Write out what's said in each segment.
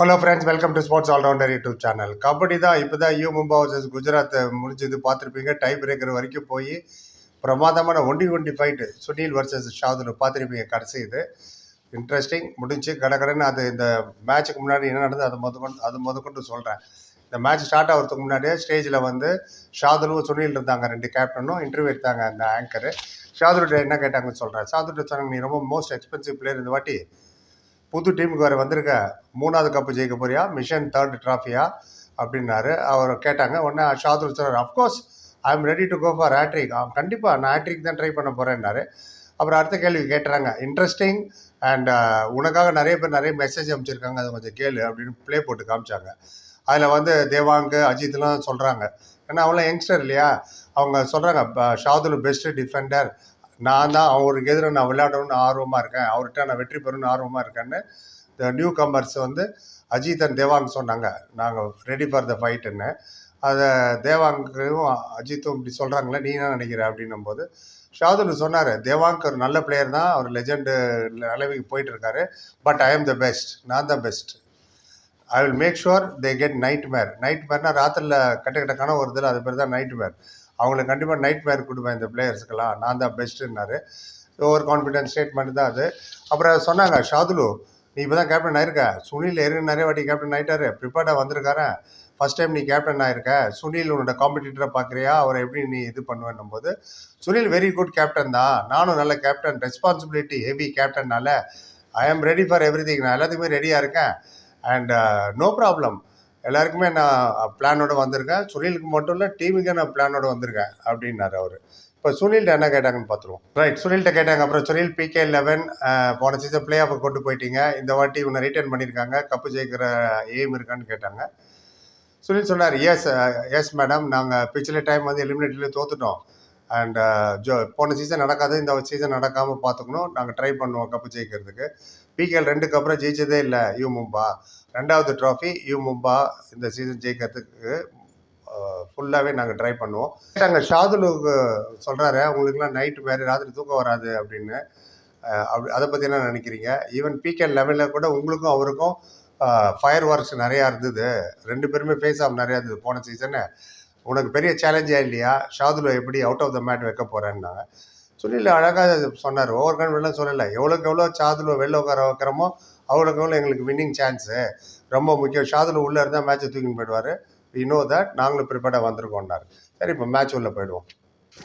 Hello friends welcome to sports allrounder YouTube channel kabaddi தான் இப்போ தான் யூ மும்பா வர்சஸ் குஜராத் முடிஞ்சது பார்த்துருப்பீங்க. டை பிரேக்கர் வரைக்கும் போய் பிரமாதமான ஒண்டி ஒண்டி ஃபைட்டு சுனில் வர்சஸ் ஷாதுன்னு பார்த்துருப்பீங்க கடைசி இது. இன்ட்ரெஸ்டிங் முடிஞ்சு கடகடன்னு அது இந்த மேட்ச்சுக்கு முன்னாடி என்ன நடந்தது அது முதற்கொண்டு அது முதற்கொண்டு சொல்கிறேன் இந்த மேட்ச் ஸ்டார்ட் ஆகிறதுக்கு முன்னாடியே ஸ்டேஜில் வந்து ஷாதுலும் சுனில் இருந்தாங்க ரெண்டு கேப்டனும் இன்டர்வியூ எடுத்தாங்க அந்த ஆங்கரு ஷாதுல்கிட்ட என்ன கேட்டாங்கன்னு சொல்கிறேன் ஷாதுல்கிட்ட சொன்னாங்க நீ ரொம்ப மோஸ்ட் எக்ஸ்பென்சிவ் பிளேயர் இந்த வாட்டி. புது டீமுக்கு வேறு வந்திருக்க மூணாவது கப்பு ஜெயிக்க போறியா? மிஷன் தேர்ட் ட்ராஃபியா அப்படின்னாரு. அவர் கேட்டாங்க. உடனே Shardul sir of course I am ready to go for hattrick கண்டிப்பாக நான் ஹேட்ரிக் தான் ட்ரை பண்ண போகிறேன்னாரு அப்புறம் அடுத்த கேள்வி கேட்டுறாங்க. இன்ட்ரெஸ்டிங் அண்ட் உனக்காக நிறைய பேர் நிறைய மெசேஜ் அமைச்சிருக்காங்க அதை கொஞ்சம் கேளு அப்படின்னு ப்ளே போட்டு காமிச்சாங்க. அதில் வந்து தேவாங்கு அஜித்லாம் சொல்கிறாங்க ஏன்னா அவங்களாம் யங்ஸ்டர் இல்லையா? அவங்க சொல்கிறாங்க ஷாதுல் பெஸ்ட்டு டிஃபெண்டர் நான் தான் அவருக்கு எதிராக நான் விளையாடணும்னு ஆர்வமாக இருக்கேன். அவர்கிட்ட நான் வெற்றி பெறணும்னு ஆர்வமாக இருக்கேன்னு இந்த நியூ கமர்ஸ் வந்து அஜித் அண்ட் தேவாங் சொன்னாங்க. நாங்கள் ரெடி ஃபார் த ஃபைட்டுன்னு அதை தேவாங்கரும் அஜித்தும் இப்படி சொல்கிறாங்களே நீ என்ன நினைக்கிற அப்படின்னும் போது ஷாதுல் சொன்னார் தேவாங்கர் ஒரு நல்ல பிளேயர் தான் அவர் லெஜெண்டு நிலைமைக்கு போயிட்டு இருக்காரு பட் ஐ ஆம் த பெஸ்ட் நான் தான் best I will make sure they get nightmare night மேர்னா ராத்திரில் கட்ட கட்ட கனவு வருதில்ல அது பேர் தான் நைட் மேர் அவங்களுக்கு கண்டிப்பாக நைட் மேர் கொடுப்பேன் இந்த பிளேயர்ஸ்க்கெல்லாம் நான் தான் பெஸ்ட்டுன்னாரு ஓவர் கான்ஃபிடென்ஸ் ஸ்டேட்மெண்ட் தான் அது. அப்புறம் சொன்னாங்க ஷாதுலு நீ இப்போ தான் கேப்டன் ஆயிருக்க. சுனில் ஏற்கனவே நிறைய வாட்டி கேப்டன் ஆயிட்டாரு. ப்ரிப்பேர்டாக வந்திருக்காரன். ஃபர்ஸ்ட் டைம் நீ கேப்டன் ஆயிருக்க. சுனில் உன்னோட காம்படிட்டரை பார்க்குறியா? அவரை எப்படி நீ இது பண்ணுவேன்னும் போது சுனில் வெரி குட் கேப்டன் தான். நானும் நல்ல கேப்டன் ரெஸ்பான்சிபிலிட்டி ஹெவி கேப்டன்னால I am ready for every thing நான் எல்லாத்துக்குமே ரெடியாக இருக்கேன். அண்ட் நோ ப்ராப்ளம் எல்லாருக்குமே நான் பிளானோடு வந்திருக்கேன். சுனிலுக்கு மட்டும் இல்லை டீமுக்கே நான் பிளானோடு வந்திருக்கேன் அப்படின்னாரு அவர். இப்போ சுனில்கிட்ட என்ன கேட்டாங்கன்னு பார்த்துருவோம் ரைட் சுனில்கிட்ட கேட்டாங்க அப்புறம் சுனில் பிகே லெவன் போன சீசன் பிளே ஆஃபர் கொண்டு போயிட்டீங்க. இந்த வாட்டி இவனை ரிட்டர்ன் பண்ணியிருக்காங்க கப்பு ஜெயிக்கிற எய்ம் இருக்கான்னு கேட்டாங்க. சுனில் சொன்னார் எஸ் எஸ் மேடம் நாங்கள் பிச்சில் டைம் வந்து எலிமினேட்டரியில் தோத்துட்டோம். அண்ட் uh, ஜோ போன சீசன் நடக்காது இந்த சீசன் நடக்காமல் பார்த்துக்கணும். நாங்கள் ட்ரை பண்ணுவோம் கப்பு ஜெயிக்கிறதுக்கு. பிகேஎல் ரெண்டுக்கு அப்புறம் ஜெயிச்சதே இல்லை. யூ மும்பா. ரெண்டாவது ட்ராஃபி யூ மும்பா இந்த சீசன் ஜெயிக்கிறதுக்கு ஃபுல்லாகவே நாங்கள் ட்ரை பண்ணுவோம். நாங்கள் ஷாதுலுக்கு சொல்கிறாரு உங்களுக்குலாம் நைட்டு வேறு ராத்திரி தூக்கம் வராது அப்படின்னு. அப்படி அதை பற்றி என்ன நினைக்கிறீங்க? ஈவன் பிகே லெவலில் கூட உங்களுக்கும் அவருக்கும் ஃபயர் ஒர்க்ஸ் நிறையா இருந்தது. ரெண்டு பேருமே ஃபேஸ் ஆஃப் நிறையா இருந்தது போன சீசனு உனக்கு பெரிய சேலஞ்சாக இல்லையா? ஷாதுல எப்படி அவுட் ஆஃப் த மேட் வைக்க போகிறேன்னாங்க சுனில் அழகாக சொன்னார் ஓவர் கான்ஃபிடென்ட் சொல்லலை. எவ்வளோக்கு எவ்வளோ ஷாதுல வெளில உட்கார வைக்கிறோமோ அவ்வளோக்கு எவ்வளோ எங்களுக்கு வின்னிங் சான்ஸு ரொம்ப முக்கியம். ஷாதுல உள்ளே இருந்தால் மேட்ச்சை தூக்கின்னு போயிடுவார். வி நோ தட் நாங்களும் ப்ரிப்பேர்டாக வந்திருக்கோம்னாரு. சரி இப்போ மேட்ச் உள்ளே போயிடுவோம்.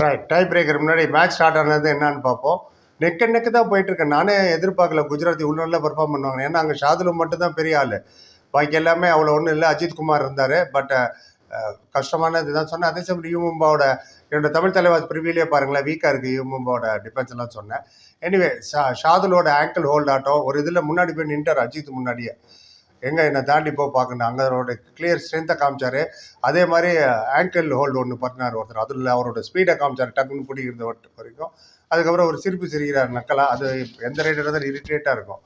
ரைட் டை பிரேக்கர் முன்னாடி மேட்ச் ஸ்டார்ட் ஆனது என்னன்னு பார்ப்போம். நெக்கு நெக்கு தான் போயிட்டுருக்கேன் நானே எதிர்பார்க்கல குஜராத்தி உள்ள நல்லா பண்ணுவாங்க ஏன்னா அங்கே ஷாதுல மட்டும் தான் பெரிய ஆள். பாக்கி எல்லாமே அவ்வளோ ஒன்றும் இல்லை. அஜித் குமார் இருந்தார். பட் கஷ்டமானது தான் சொன்னேன். அதே சமயம் யூமும்பாவோட என்னோட தமிழ் தலைவர் பிரிவிலே பாருங்களேன் வீக்காக இருக்குது யூமும்பாவோட டிஃபென்ஸ் எல்லாம் சொன்னேன். எனிவே ஷா ஷாதுலோட ஆங்கிள் ஹோல்ட் ஆட்டம் ஒரு இதில் முன்னாடி போய் நின்றார் அஜித் முன்னாடியே. எங்கே என்னை தாண்டி போ பார்க்கணும். அங்கே அவரோட கிளியர் ஸ்ட்ரென்த்தை காமிச்சார். அதே மாதிரி ஆங்கிள் ஹோல்டு ஒன்று பண்ணார் ஒருத்தர். அதில் அவரோட ஸ்பீடை காமிச்சார் டக்குன்னு பிடிக்கிறது வரைக்கும். வரைக்கும் அதுக்கப்புறம் ஒரு சிரிப்பு சிரிக்கிறார் நக்கலா. அது எந்த ரைடர் தான் இரிட்டேட்டாக இருக்கும்.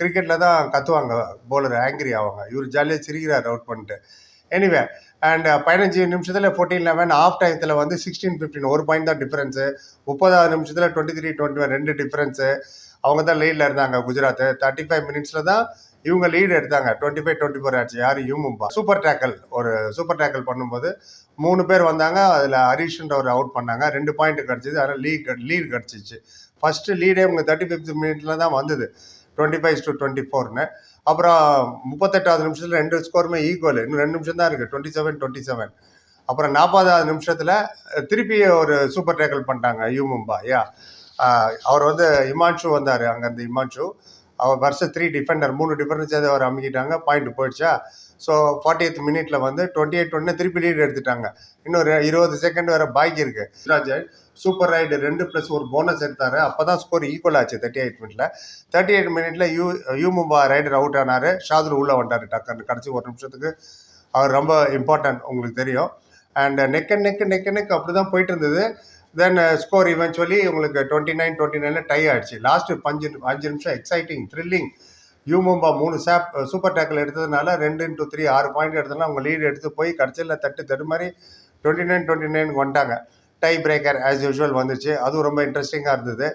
கிரிக்கெட்டில் தான் கத்துவாங்க போலர் ஆங்கிரி ஆவாங்க. இவர் ஜாலியாக சிரிக்கிறார் அவுட் பண்ணிட்டு. எனிவே அண்ட் uh, பதினஞ்சு நிமிஷத்தில் ஃபோர்டீன் லெவன் ஆஃப் டைத்தில் வந்து சிக்ஸ்டீன் ஃபிஃப்டின் ஒரு பாயிண்ட் தான் டிஃப்ரென்ஸு முப்பதாவது நிமிஷத்தில் டுவெண்ட்டி த்ரீ டுவெண்ட்டி ஒன் ரெண்டு டிஃப்ரென்ஸு அவங்க தான் லீடில் இருந்தாங்க குஜராத். தேர்ட்டி ஃபைவ் மினிட்ஸில் தான் இவங்க லீடு எடுத்தாங்க. டுவெண்ட்டி ஃபைவ் டுவெண்ட்டி ஃபோர் ஆச்சு. யார்? யூமும்பா சூப்பர் டேக்கல் ஒரு சூப்பர் டேக்கல் பண்ணும்போது மூணு பேர் வந்தாங்க. அதில் ஹரீஷ்ன்ற ஒரு அவுட் பண்ணாங்க. ரெண்டு பாயிண்ட் கிடச்சிது. அதனால் லீட் லீட் கிடச்சிச்சு. ஃபஸ்ட்டு லீடே உங்கள் தேர்ட்டி ஃபிஃப்த் மினிட்ல தான் வந்தது. டுவெண்ட்டி ஃபைவ் டு டுவெண்ட்டி ஃபோர்னு அப்புறம் முப்பத்தெட்டாவது நிமிஷத்தில் ரெண்டு ஸ்கோருமே ஈக்குவல் இன்னும் ரெண்டு நிமிஷம் தான் இருக்குது டுவெண்ட்டி செவன் டுவெண்ட்டி செவன் அப்புறம் நாற்பதாவது நிமிஷத்தில் திருப்பி ஒரு சூப்பர் டேக்கல் பண்ணிட்டாங்க யூ மும்பா யா? அவர் வந்து இமான்ஷு வந்தார் அங்கேருந்து இமான்ஷு. அவர் வருஷம் த்ரீ டிஃபெண்டர் மூணு டிஃபெண்டர் சேர்ந்து அவர் அமைக்கிட்டாங்க. பாயிண்ட் போயிடுச்சா? ஸோ ஃபார்ட்டி எய்த் மினிட்ல வந்து டுவெண்ட்டி எயிட் ஒன்று திருப்பி லீட் எடுத்துட்டாங்க. இன்னும் இருபது செகண்ட் வேற பாக்கி இருக்கு. சூப்பர் ரைடு ரெண்டு ப்ளஸ் ஒரு போனஸ் எடுத்தாரு. அப்போ தான் ஸ்கோர் ஈக்குவல் ஆச்சு தேர்ட்டி எயிட் மினிட்ல தேர்ட்டி எயிட் மினிட்ல U U Mumba raider out ஆனாரு. ஷாதுல் உள்ள வந்தார் டக்குன்னு. கடைசி ஒரு நிமிஷத்துக்கு அவர் ரொம்ப இம்பார்ட்டன்ட் உங்களுக்கு தெரியும். And neck and neck neck neck அப்படி தான் போயிட்டு இருந்தது. தென் ஸ்கோர் இவென்ச்சுவலி உங்களுக்கு டுவெண்ட்டி நைன் டுவெண்ட்டி நைனில் டை ஆயிடுச்சு. லாஸ்ட் அஞ்சு அஞ்சு நிமிஷம் எக்ஸைட்டிங் த்ரில்லிங் யூமும்பா மூணு சாப் சூப்பர் டேக்கில் எடுத்ததுனால ரெண்டு இன்ட்டு த்ரீ ஆறு பாயிண்ட் எடுத்ததுனால அவங்க லீடு எடுத்து போய் கடைசியில் தட்டு தட்டு மாதிரி டுவெண்ட்டி நைன் டுவெண்ட்டி நைன் வந்துட்டாங்க. டை பிரேக்கர் ஆஸ் யூஷுவல் வந்துச்சு. அதுவும் ரொம்ப இன்ட்ரெஸ்டிங்காக இருந்தது.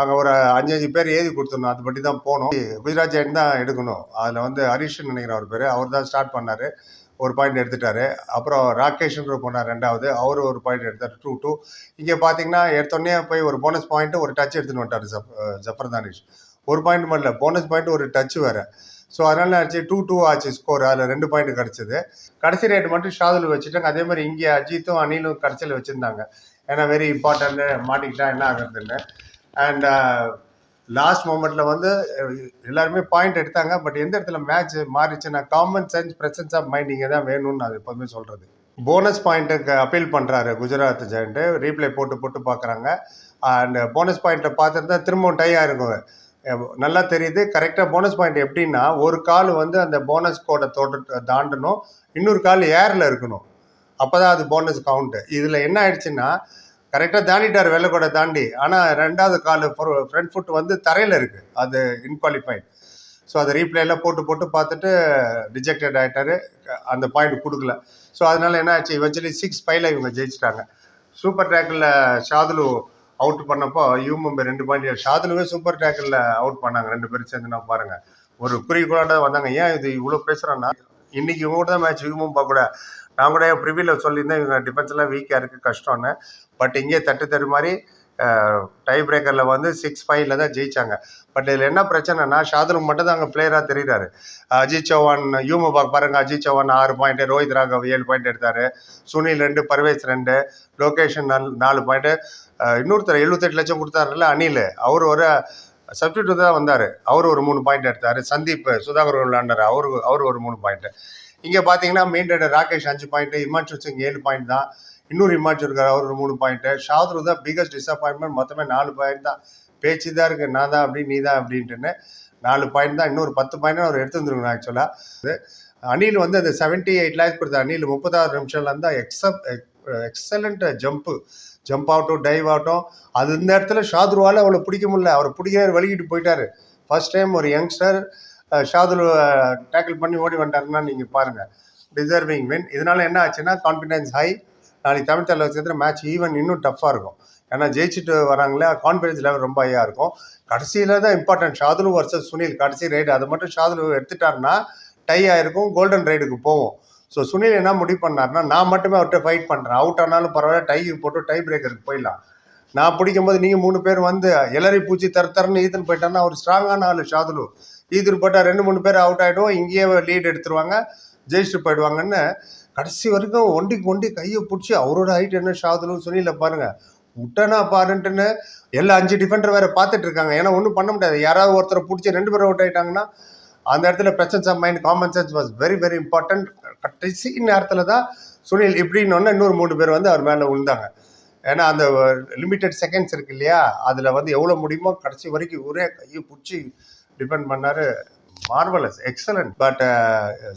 அங்கே ஒரு அஞ்சஞ்சு பேர் எழுதி கொடுத்துடணும். அது பற்றி தான் போகணும் குஜராத் ஜெயின் தான் எடுக்கணும். அதில் வந்து ஹரிஷ்னு நினைக்கிற ஒரு பேர். அவர் தான் ஸ்டார்ட் பண்ணார். ஒரு பாயிண்ட் எடுத்துட்டாரு. அப்புறம் ராகேஷ்ன்ற போனார் ரெண்டாவது. அவர் ஒரு பாயிண்ட் எடுத்தார். டூ டூ இங்கே பார்த்தீங்கன்னா எடுத்தோடனே போய் ஒரு போனஸ் பாயிண்ட்டு ஒரு டச் எடுத்துன்னு வந்துட்டார் ஜப் ஜஃபர் தானிஷ் ஒரு பாயிண்ட் மட்டும் இல்லை போனஸ் பாயிண்ட் ஒரு டச் வேறு. ஸோ அதனால ஆச்சு டூ டூ ஆச்சு ஸ்கோர் அதில் ரெண்டு பாயிண்ட் கிடச்சிது. கடைசி ரேட் மட்டும் ஷாதுல் வச்சுட்டாங்க. அதே மாதிரி இங்கே அஜித்தும் அனிலும் கடைசியில் வச்சுருந்தாங்க. ஏன்னா வெரி இம்பார்ட்டன்ட் மாட்டிக்கிட்டா என்ன ஆகுறதுன்னு அண்ட் லாஸ்ட் மூமெண்ட்டில் வந்து எல்லாருமே பாயிண்ட் எடுத்தாங்க. பட் எந்த இடத்துல match மாறிச்சுன்னா common sense presence of mind இங்கே தான் வேணும்னு நான் எப்போதுமே சொல்கிறது போனஸ் பாயிண்ட்டுக்கு அப்பீல் பண்ணுறாரு குஜராத் ஜெயண்ட்டு ரீப்ளே போட்டு போட்டு பார்க்குறாங்க. அண்ட் போனஸ் பாயிண்ட்டை பார்த்துட்டு தான் திரும்பவும் டை ஆயிருக்கும் நல்லா தெரியுது. கரெக்டாக போனஸ் பாயிண்ட் எப்படின்னா ஒரு கால் வந்து அந்த போனஸ் கோடை தொட்டு தாண்டணும். இன்னொரு கால் ஏரில் இருக்கணும். அப்போ தான் அது போனஸ் கவுண்ட்டு இதில் என்ன ஆயிடுச்சுன்னா கரெக்டாக தாண்டிட்டார் வெள்ளை கோடை தாண்டி. ஆனால் ரெண்டாவது கால் ஃப்ரண்ட் ஃபுட் வந்து தரையில் இருக்குது அது இன்குவாலிஃபைட் ஸோ அதை ரீப்ளேலாம் போட்டு போட்டு பார்த்துட்டு ரிஜெக்டட் ஆகிட்டாரு அந்த பாயிண்ட் கொடுக்கல. ஸோ அதனால என்ன ஆச்சு? இவென்ச்சுவலி சிக்ஸ் ஃபைவ்ல இவங்க ஜெயிச்சிட்டாங்க. சூப்பர் டேக்கில் ஷாதுலு அவுட் பண்ணப்போ யூ ரெண்டு பாயிண்ட் ஷாதுலுவே சூப்பர் டேக்கில் அவுட் பண்ணாங்க ரெண்டு பேரும் சேர்ந்து நான் பாருங்க. ஒரு குறிக்கோளோட வந்தாங்க. ஏன் இது இவ்வளோ பேசுகிறேன்னா இன்னைக்கு இவங்க கூட தான் மேட்ச் யூ மும்பா கூட. நான் கூட ப்ரிவியில் சொல்லியிருந்தேன் இவங்க டிஃபென்ஸ் எல்லாம் வீக்காக இருக்குது கஷ்டம்னு. பட் இங்கே தட்டு தரு மாதிரி டை பிரேக்கரில் வந்து சிக்ஸ் ஃபைவ்ல தான் ஜெயிச்சாங்க. பட் இதில் என்ன பிரச்சனைனா ஷாதுலுக்கு மட்டும் தான் அங்கே பிளேயராக தெரிகிறாரு அஜித் சௌஹான் யூமபாக் பாருங்க அஜித் சௌஹான் ஆறு பாயிண்ட் ரோஹித் ராகவ் ஏழு பாயிண்ட் எடுத்தார். சுனில் ரெண்டு பர்வேஸ் ரெண்டு லோகேஷன் நாலு நாலு பாயிண்ட்டு இன்னொருத்தர் எழுபத்தெட்டு லட்சம் கொடுத்தாருல அனில். அவர் ஒரு சப்ஸ்டியூட் தான் வந்தார். அவர் ஒரு மூணு பாயிண்ட் எடுத்தார். சந்தீப் சுதாகர் விளாண்டார் அவரு அவர் ஒரு மூணு பாயிண்ட்டு இங்கே பார்த்தீங்கன்னா மெயின் ராகேஷ் அஞ்சு பாயிண்ட்டு இமான்ஷு சிங் ஏழு பாயிண்ட் தான். இன்னொரு இமான்ஷு இருக்கார் அவர் ஒரு மூணு பாயிண்ட்டு ஷாத்ரு தான் பிகஸ்ட் டிசப்பாயின்மெண்ட் மொத்தமே நாலு பாயிண்ட் தான். பேச்சு தான் இருக்கு. நான் தான் அப்படி நீ தான் அப்படின்ட்டுன்னு நாலு பாயிண்ட் தான். இன்னொரு பத்து பாயிண்ட் அவர் எடுத்து வந்துருக்கணும் ஆக்சுவலாக அனில் வந்து அந்த செவன்ட்டி எயிட் லேக்ஸ் கொடுத்த அனில் முப்பத்தாறு நிமிஷம்ல இருந்தா எக்ஸப் எக்ஸலண்ட் ஜம்ப்பு ஜம்ப் ஆகட்டும் டைவ் ஆகட்டும் அது இந்த இடத்துல ஷாத்ருவால் அவளை பிடிக்க முடியல. அவர் பிடிக்கிறார் வலிக்கிட்டு போயிட்டாரு. ஃபர்ஸ்ட் டைம் ஒரு யங்ஸ்டர் ஷாதுல் டேக்கிள் பண்ணி ஓடி வந்துட்டாருன்னா நீங்கள் பாருங்கள் டிசர்விங் வின் இதனால என்ன ஆச்சுன்னா கான்ஃபிடென்ஸ் ஹை நாளைக்கு தமிழ் தலைவர் சேர்த்து மேட்ச் ஈவன் இன்னும் டஃப்பாக இருக்கும். ஏன்னா ஜெயிச்சுட்டு வராங்களே கான்ஃபிடன்ஸ் லெவல் ரொம்ப ஹையாக இருக்கும். கடைசியில் தான் இம்பார்ட்டன்ட் ஷாதுலு வர்சஸ் சுனில் கடைசி ரைடு அதை மட்டும் ஷாதுலு எடுத்துட்டாருன்னா டை ஆகிருக்கும் கோல்டன் ரைடுக்கு போவோம். ஸோ சுனில் என்ன முடிவு பண்ணார்னா நான் மட்டுமே அவர்கிட்ட ஃபைட் பண்ணுறேன் அவுட் ஆனாலும் பரவாயில்ல டை போட்டு டை பிரேக்கருக்கு போயிடலாம். நான் பிடிக்கும் போது நீங்கள் மூணு பேர் வந்து எலரி பூச்சி தர தரன்னு ஈத்துன்னு போயிட்டாருன்னா அவர் ஸ்ட்ராங்கான ஆள் ஷாதுலு. ஈத்துட்டு போட்டால் ரெண்டு மூணு பேர் அவுட் ஆகிடும் இங்கேயே லீட் எடுத்துருவாங்க. ஜெயிச்சுட்டு போயிடுவாங்கன்னு கடைசி வரைக்கும் ஒண்டிக்கு ஒண்டி கையை பிடிச்சி அவரோட ஹைட் என்ன ஷாதுலு சுனில பாருங்க. விட்டனா பாருன்ட்டுன்னு எல்லா அஞ்சு டிஃபெண்டர் வேற பார்த்துட்டு இருக்காங்க. ஏன்னா ஒன்றும் பண்ண முடியாது. யாராவது ஒருத்தரை பிடிச்சி ரெண்டு பேரும் அவுட் ஆயிட்டாங்கன்னா அந்த இடத்துல presence of mind common sense was very very important கடைசி நேரத்தில் தான் சுனில் இப்படின்னு ஒன்று இன்னொரு மூணு பேர் வந்து அவர் மேலே விழுந்தாங்க. ஏன்னா அந்த லிமிட்டெட் செகண்ட்ஸ் இருக்கு இல்லையா? அதில் வந்து எவ்வளோ முடியுமோ கடைசி வரைக்கும் ஒரே கையை பிடிச்சி டிபெண்ட் பண்ணார். மார்வலஸ் எக்ஸலண்ட் பட்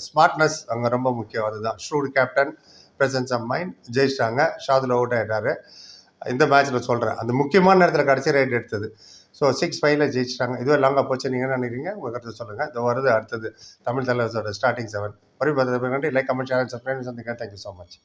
ஸ்மார்ட்னஸ் அங்கே ரொம்ப முக்கியம். அதுதான். Shrewd captain presence of mind ஜெயிச்சிட்டாங்க. ஷாதுல அவுட் ஆகிட்டாரு இந்த மேட்ச்சில் சொல்கிறேன் அந்த முக்கியமான நேரத்தில் கடைசி ரைட் எடுத்தது. ஸோ சிக்ஸ் ஃபைவ்ல ஜெயிச்சிட்டாங்க. இதுவே லாங்காக போச்சு. நீங்கள் என்ன நினைக்கிறீங்க? உங்கள் கருத்து சொல்லுங்கள் இது வருது அடுத்தது. தமிழ் தலைவர்ஸோட ஸ்டார்டிங் செவன் வரி பார்த்து நன்றி. லைக் கமெண்ட் சேனல் சப்ஸ்கிரைப் சந்திங்க தேங்க்யூ ஸோ மச்